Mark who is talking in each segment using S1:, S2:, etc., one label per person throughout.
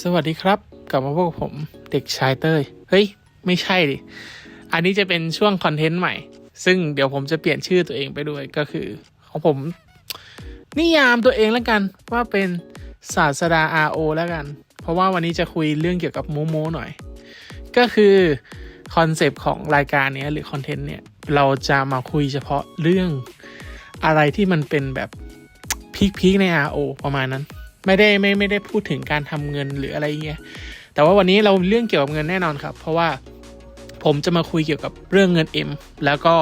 S1: สวัสดีครับ กลับมาพบกับผมเด็กชายเต้ย เฮ้ย ไม่ใช่ดิ อันนี้จะเป็นช่วงคอนเทนต์ใหม่ ซึ่งเดี๋ยวผมจะเปลี่ยนชื่อตัวเองไปด้วยก็คือ ของผม นิยามตัวเองแล้วกันว่าเป็นศาสดา RO แล้วกัน เพราะว่าวันนี้จะคุยเรื่องเกี่ยวกับโมโมหน่อย ก็คือคอนเซปต์ของรายการนี้หรือคอนเทนต์เนี่ย เราจะมาคุยเฉพาะเรื่องอะไรที่มันเป็นแบบพีคๆใน RO ประมาณนั้น ไม่ได้ไม่ไม่ได้พูดถึงการทำเงินหรืออะไรเงี้ยแต่ว่าวันนี้เราเรื่องเกี่ยวกับเงินแน่นอนครับ เพราะว่าผมจะมาคุยเกี่ยวกับเรื่องเงิน M แล้วก็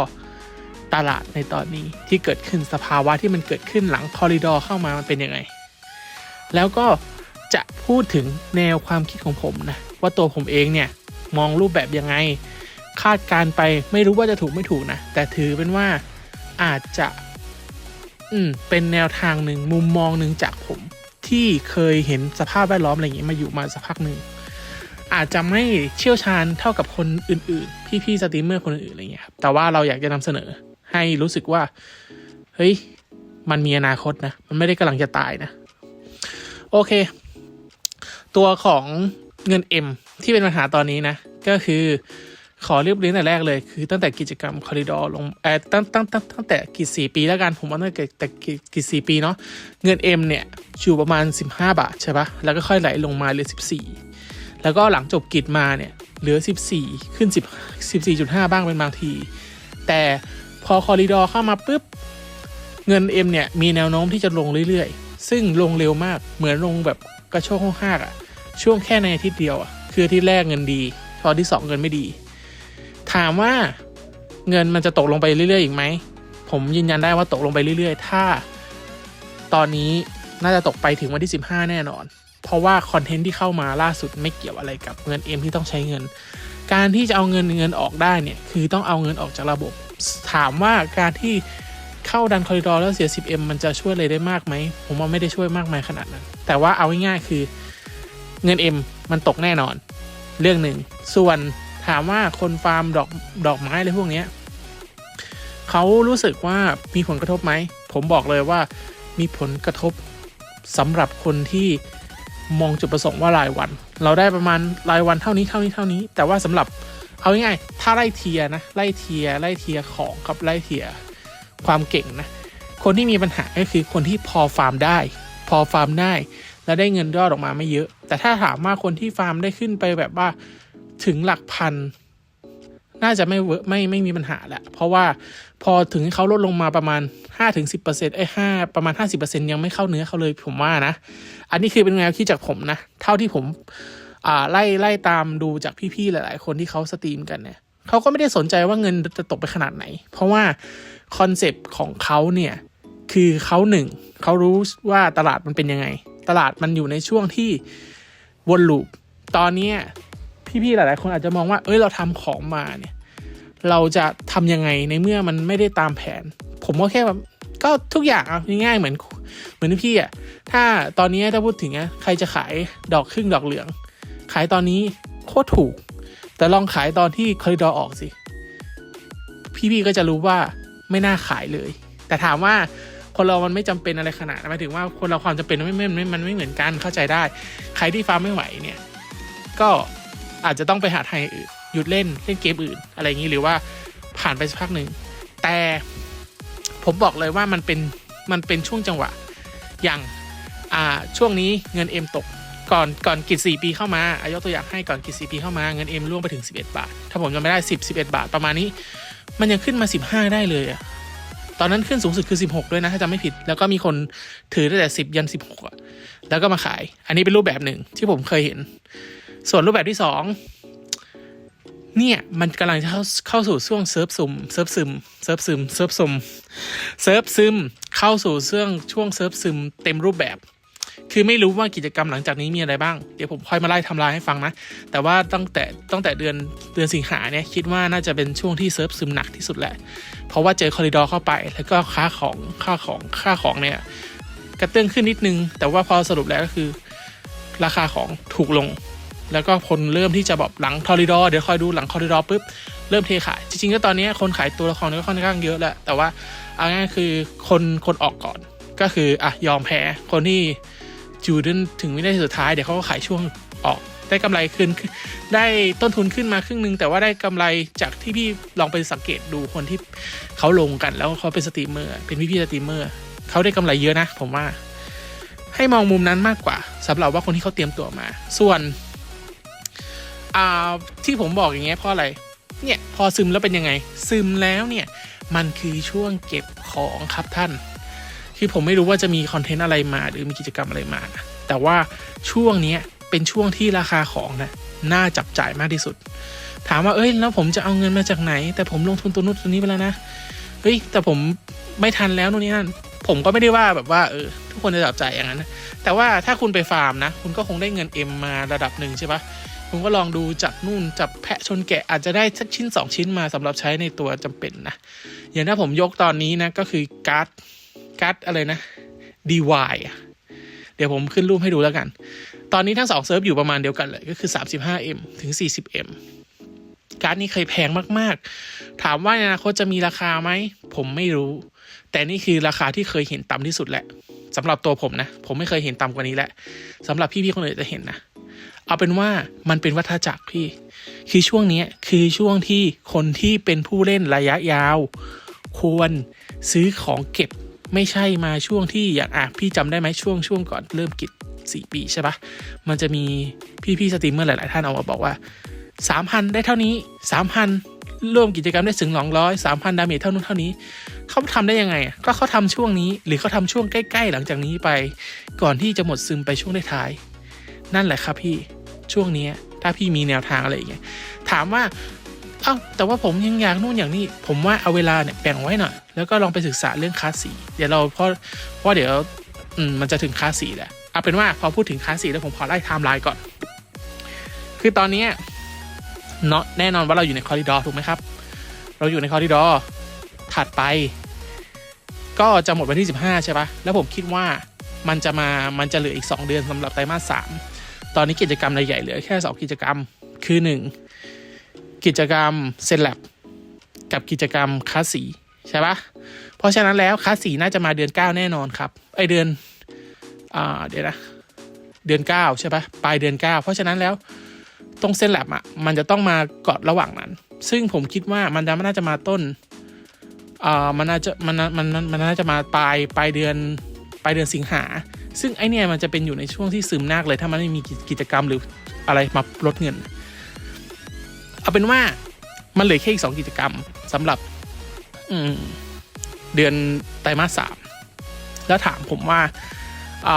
S1: ตลาดในตอนนี้ที่เกิดขึ้นสภาวะที่มันเกิดขึ้นหลังคอริดอร์เข้ามามันเป็นยังไง แล้วก็จะพูดถึงแนวความคิดของผมนะว่าตัวผมเองเนี่ยมองรูปแบบยังไง คาดการไปไม่รู้ว่าจะถูกไม่ถูกนะ แต่ถือเป็นว่าอาจจะ อืมเป็นแนวทางหนึ่งมุมมองหนึ่งจากผม ที่เคยเห็นสภาพแวดล้อมอะไรอย่างนี้มาอยู่มาสักพักหนึ่งอาจจะไม่เชี่ยวชาญเท่ากับคนอื่นๆ พี่ๆสตรีมเมอร์คนอื่นๆอะไรอย่างเงี้ยครับแต่ว่าเราอยากจะนำเสนอให้รู้สึกว่า เฮ้ย มันมีอนาคตนะ มันไม่ได้กำลังจะตายนะ โอเค ตัวของเงิน M ที่เป็นปัญหาตอนนี้นะ ก็คือ ขอเรียบเรียงแต่แรกเลย คือตั้งแต่กิจกรรมคอริดอร์ลงเออตั้งตั้งตั้งตั้งแต่กี่สี่ปีแล้วกันผมว่าตั้งแต่แต่กี่สี่ปีเนาะเงิน M เนี่ยอยู่ประมาณ 15 บาทใช่ปะแล้วก็ค่อยไหลลงมาเหลือ 14 แล้วก็หลังจบกิจมาเนี่ยเหลือ 14 ขึ้น 10 14.5 บ้างเป็นบางที แต่พอคอริดอร์เข้ามาปุ๊บเงิน M เนี่ยมีแนวโน้มที่จะลงเรื่อยๆ ซึ่งลงเร็วมากเหมือนลงแบบกระโชกห้ากๆอะช่วงแค่ในอาทิตย์เดียวอะคืออาที่แรกเงินดี พอที่สองเงินไม่ดี ถามว่าเงินมันจะตกลงไปเรื่อย ๆ อีกไหม ผมยืนยันได้ว่าตกลงไปเรื่อย ๆ ถ้า ตอนนี้น่าจะตกไปถึงวันที่ 15 แน่นอน เพราะว่าคอนเทนต์ที่เข้ามาล่าสุดไม่เกี่ยวอะไรกับเงินเอ็มที่ต้องใช้เงิน การที่จะเอาเงินเงินออกได้เนี่ยคือต้องเอาเงินออกจากระบบ ถามว่าการที่เข้าดันคอริดอร์แล้วเสีย 10M มันจะช่วยอะไรได้มากไหม ผมว่าไม่ได้ช่วยมากมายขนาดนั้น แต่ว่าเอาง่ายๆคือเงิน M มันตกแน่นอน เรื่องหนึ่ง ส่วน ถามว่าคนฟาร์มดอกดอกไม้อะไรพวกนี้เขารู้สึกว่ามีผลกระทบไหม ผมบอกเลยว่ามีผลกระทบสำหรับคนที่มองจุดประสงค์ว่ารายวัน เราได้ประมาณรายวันเท่านี้เท่านี้เท่านี้ แต่ว่าสำหรับเอาง่ายๆถ้าไล่เทียนะไล่เทียไล่เทียของกับไล่เทียความเก่งนะคนที่มีปัญหาก็คือคนที่พอฟาร์มได้ พอฟาร์มได้ แล้วได้เงินยอดออกมาไม่เยอะ แต่ถ้าถามว่าคนที่ฟาร์มได้ขึ้นไปแบบว่า ถึงหลักพัน น่าจะไม่ไม่ไม่มีปัญหาแหละเพราะว่าพอถึงเขาลดลงมาประมาณ5ถึง10%ไอ้ห้าประมาณ 50%ยังไม่เข้าเนื้อเขาเลยผมว่านะ อันนี้คือเป็นแนวคิดจากผมนะ เท่าที่ผมอ่าไล่ไล่ตามดูจากพี่ๆหลาย ๆ คนที่เขาสตรีมกันเนี่ยเขาก็ไม่ได้สนใจว่าเงินจะตกไปขนาดไหน เพราะว่าคอนเซปต์ของเขาเนี่ยคือเขาหนึ่งเขารู้ว่าตลาดมันเป็นยังไง ตลาดมันอยู่ในช่วงที่วนลูปตอนนี้ พี่ๆหลายๆคนอาจจะมองว่า เอ้ยเราทำของมาเนี่ย เราจะทำยังไงในเมื่อมันไม่ได้ตามแผน ผมก็แค่แบบก็ทุกอย่างเอาง่ายๆเหมือนเหมือนพี่อะถ้าตอนนี้ถ้าพูดถึงอะใครจะขายดอกครึ่งดอกเหลือง ขายตอนนี้โคตรถูก แต่ลองขายตอนที่คอริดอร์ออกสิ พี่ๆก็จะรู้ว่าไม่น่าขายเลย แต่ถามว่าคนเรา มันไม่จำเป็นอะไรขนาดหมายถึงว่าคนเราความจำเป็นไม่ไม่ไม่มันไม่เหมือนกันเข้าใจได้ ใครที่ฟาร์มไม่ไหวเนี่ย ก็ อาจจะต้องไปหาทางอื่นหยุดเล่นเล่นเกมอื่น อะไรอย่างนี้หรือว่าผ่านไปสักพักหนึ่งแต่ผมบอกเลยว่ามันเป็นมันเป็นช่วงจังหวะ อย่างอ่าช่วงนี้เงินเอ็มตกก่อนก่อนกิจสี่ปีเข้ามาอายกตัวอย่างให้ก่อนกิจสี่ปีเข้ามาเงินเอ็มร่วงไปถึง 11 บาท ถ้าผมจำไม่ได้ 10 11 บาทประมาณนี้ มันยังขึ้นมา 15 ได้เลยอะตอนนั้นขึ้นสูงสุดคือ 16 ด้วยนะ ถ้าจำไม่ผิด แล้วก็มีคนถือตั้งแต่ 10 ยัน 16อะแล้วก็มาขาย อันนี้เป็นรูปแบบหนึ่งที่ผมเคยเห็น ส่วนรูปแบบที่สองเนี่ย มันกำลังจะเข้าเข้าสู่ช่วงเซิร์ฟซึมเซิร์ฟซึมเซิร์ฟซึมเซิร์ฟซึมเซิร์ฟซึมเข้าสู่ช่วงช่วงเซิร์ฟซึมเต็มรูปแบบ คือไม่รู้ว่ากิจกรรมหลังจากนี้มีอะไรบ้าง เดี๋ยวผมค่อยมาไล่ทำลายให้ฟังนะ แต่ว่าตั้งแต่ตั้งแต่เดือนเดือนสิงหาเนี่ยคิดว่าน่าจะเป็นช่วงที่เซิร์ฟซึมหนักที่สุดแหละ เพราะว่าเจอคอริดอร์เข้าไป แล้วก็ค่าของค่าของค่าของเนี่ยกระเตื้องขึ้นนิดนึง แต่ว่าพอสรุปแล้วก็คือ ราคาของถูกลง แล้วก็คนเริ่มที่จะแบบหลังคอริดอเดี๋ยวคอยดูหลังคอริดอปุ๊บเริ่มเทขาย จริงๆก็ตอนนี้คนขายตัวละครก็ค่อนข้างเยอะแหละแต่ว่าเอาง่ายคือคนคนออกก่อนก็คืออะยอมแพ้คนที่อยู่จนถึงวินาทีสุดท้ายเดี๋ยวเขาก็ขายช่วงออกได้กำไรขึ้นได้ต้นทุนขึ้นมาครึ่งหนึง แต่ว่าได้กำไรจากที่พี่ลองไปสังเกตดูคนที่เขาลงกันแล้วเขาเป็นสตรีมเมอร์เป็นพี่ๆสตรีมเมอร์เขาได้กำไรเยอะนะ ผมว่า ให้มองมุมนั้นมากกว่าสำหรับว่าคนที่เขาเตรียมตัวมา ส่วน อ่าที่ผมบอกอย่างเงี้ยเพราะอะไร เนี่ยพอซึมแล้วเป็นยังไง ซึมแล้วเนี่ยมันคือช่วงเก็บของครับท่าน คือผมไม่รู้ว่าจะมีคอนเทนต์อะไรมาหรือมีกิจกรรมอะไรมา แต่ว่าช่วงเนี้ยเป็นช่วงที่ราคาของนะน่าจับจ่ายมากที่สุด ถามว่าเอ้ยแล้วผมจะเอาเงินมาจากไหน แต่ผมลงทุนตัวนู้นตัวนี้ไปแล้วนะเฮ้ยแต่ผมไม่ทันแล้วนู่นนี่นั่นผมก็ไม่ได้ว่าแบบว่าเออทุกคนจะจับจ่ายอย่างนั้นแต่ว่าถ้าคุณไปฟาร์มนะ คุณก็คงได้เงินเอ็มมาระดับหนึ่งใช่ปะ คุณก็ลองดูจับนู่นจับแพะชนแกะอาจจะได้สักชิ้น 2 ชิ้นมาสำหรับใช้ในตัวจำเป็นนะ อย่างถ้าผมยกตอนนี้นะก็คือการ์ดการ์ดอะไรนะ DY เดี๋ยวผมขึ้นรูปให้ดูแล้วกัน ตอนนี้ทั้งสองเซิร์ฟอยู่ประมาณเดียวกันเลยก็คือ 35M ถึง 40M การ์ดนี้เคยแพงมาก ๆ ถามว่าในอนาคตจะมีราคาไหม ผมไม่รู้ แต่นี่คือราคาที่เคยเห็นต่ำที่สุดแหละสำหรับตัวผมนะ ผมไม่เคยเห็นต่ำกว่านี้แหละสำหรับพี่ๆคนอื่นจะเห็นนะ เอาเป็นว่ามันเป็นวัฏจักรพี่ คือช่วงนี้คือช่วงที่คนที่เป็นผู้เล่นระยะยาว ควรซื้อของเก็บไม่ใช่มาช่วงที่อย่างอะพี่จำได้ไหมช่วงช่วงก่อนเริ่มกิจสี่ปีใช่ปะมันจะมีพี่ๆสตรีมเมอร์หลาย ๆ ท่านเอามาบอกว่าสามพันได้เท่านี้สามพันร่วมกิจกรรมได้ถึงสองร้อยสามพันดาเมจเท่านู้นเท่านี้ เขาทำได้ยังไง ก็เขาทำช่วงนี้ หรือเขาทำช่วงใกล้ ๆ หลังจากนี้ไป ก่อนที่จะหมดซึมไปช่วงท้าย นั่นแหละครับพี่ช่วงนี้ถ้าพี่มีแนวทางอะไรอย่างเงี้ยถามว่าเอ้าแต่ว่าผมยังอยากนู่นอย่างนี้ ผมว่าเอาเวลาเนี่ยแบ่งไว้หน่อย แล้วก็ลองไปศึกษาเรื่องคลาสสีเดี๋ยวเราเพราะเพราะเดี๋ยวมันจะถึงคลาสสีแหละเอาเป็นว่าพอพูดถึงคลาสสีแล้วผมขอไล่ไทม์ไลน์ก่อน คือตอนนี้เนาะแน่นอนว่าเราอยู่ในคอริดอร์ถูกไหมครับ เราอยู่ในคอริดอร์ถัดไป ก็จะหมดวันที่ 15 ใช่ปะแล้วผมคิดว่ามันจะมามันจะเหลืออีก 2 เดือนสำหรับไตรมาสสาม ตอนนี้กิจกรรมใหญ่เหลือแค่ 2 กิจกรรมคือ 1 กิจกรรมเซนแลบกับกิจกรรมคลาสสีใช่ปะเพราะฉะนั้นแล้วคลาสสีน่าจะมาเดือน 9 แน่นอนครับไอเดือนอ่าเดี๋ยวนะเดือน 9 ใช่ปะปลายเดือน 9 เพราะฉะนั้นแล้วตรงเซนแลบอะมันจะต้องมาเกาะระหว่างนั้น ซึ่งผมคิดว่ามันจะมันน่าจะมาต้นอ่ามันน่าจะมันน่ามันมันมันน่าจะมาปลายปลายเดือนปลายเดือนสิงหา ซึ่งไอเนี่ยมันจะเป็นอยู่ในช่วงที่ซึมมากเลย ถ้ามันไม่มีกิจกรรมหรืออะไรมาลดเงิน เอาเป็นว่ามันเหลือแค่อีกสองกิจกรรมสำหรับ อืเดือนไตรมาสสามแล้วถามผมว่าอ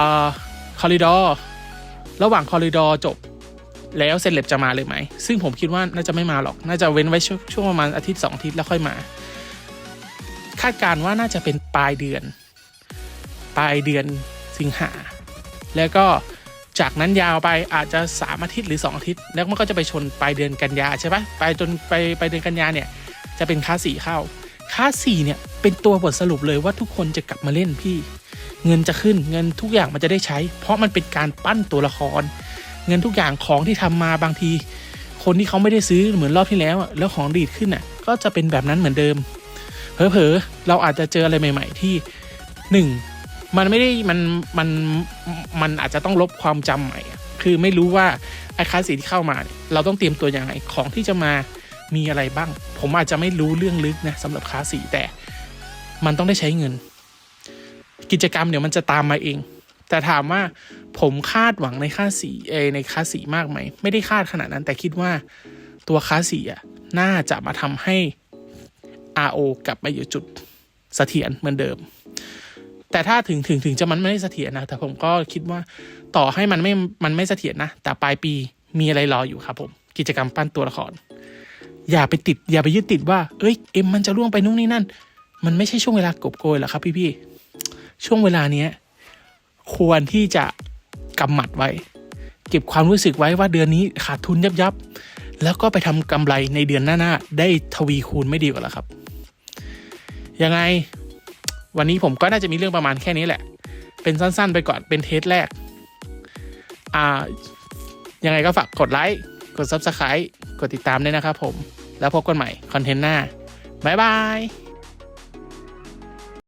S1: คอริดอร์ระหว่างคอริดอร์จบแล้วเซนเล็บจะมาเลยไหม ซึ่งผมคิดว่าน่าจะไม่มาหรอก น่าจะเว้นไว้ช่วงช่วงประมาณอาทิตย์สองอาทิตย์แล้วค่อยมา คาดการณ์ว่าน่าจะเป็นปลายเดือน ปลายเดือน สิงหา แล้วก็จากนั้นยาวไปอาจจะสามอาทิตย์หรือสองอาทิตย์ แล้วมันก็จะไปชนปลายเดือนกันยาใช่ปะไปจนไปไปเดือนกันยาเนี่ยจะเป็นค่าสี่เข้า ค่าสี่เนี่ยเป็นตัวบทสรุปเลยว่าทุกคนจะกลับมาเล่นพี่ เงินจะขึ้นเงินทุกอย่างมันจะได้ใช้ เพราะมันเป็นการปั้นตัวละคร เงินทุกอย่างของที่ทำมาบางที คนที่เขาไม่ได้ซื้อเหมือนรอบที่แล้วแล้วของดีดขึ้นอะก็จะเป็นแบบนั้นเหมือนเดิมเผลอๆเราอาจจะเจออะไรใหม่ ๆ ที่หนึ่ง มันไม่ได้มันมันมันอาจจะต้องลบความจำใหม่ คือไม่รู้ว่าไอ้คลาสสีที่เข้ามาเนี่ยเราต้องเตรียมตัวยังไงของที่จะมามีอะไรบ้าง ผมอาจจะไม่รู้เรื่องลึกนะสำหรับคลาสสีแต่มันต้องได้ใช้เงิน กิจกรรมเดี๋ยวมันจะตามมาเอง แต่ถามว่าผมคาดหวังในค่าสีเออในค่าสีมากไหม ไม่ได้คาดขนาดนั้น แต่คิดว่าตัวค่าสีอะน่าจะมาทำให้ RO กลับมาอยู่จุดเสถียรเหมือนเดิม แต่ถ้าถึงถึงถึงจะมันไม่ได้เสถียรนะ แต่ผมก็คิดว่าต่อให้มันไม่มันไม่เสถียรนะ แต่ปลายปีมีอะไรรออยู่ครับผม กิจกรรมปั้นตัวละคร อย่าไปติด อย่าไปยึดติดว่า เอ้ยเอ็มมันจะล่วงไปนู่นนี่นั่น มันไม่ใช่ช่วงเวลากบโกยหรอกครับพี่ๆช่วงเวลาเนี้ยควรที่จะกำหมัดไว้ เก็บความรู้สึกไว้ว่าเดือนนี้ขาดทุนยับยับแล้วก็ไปทำกำไรในเดือนหน้าๆได้ทวีคูณไม่ดีกว่าหรอครับยังไง วันนี้ผมก็น่าจะมีเรื่องประมาณแค่นี้แหละ เป็นสั้นๆ ไปก่อนเป็นเทสแรก อ่า ยังไงก็ฝากกดไลค์กด Subscribe กดติดตามด้วยนะครับผม แล้วพบกันใหม่คอนเทนต์หน้า บ๊ายบาย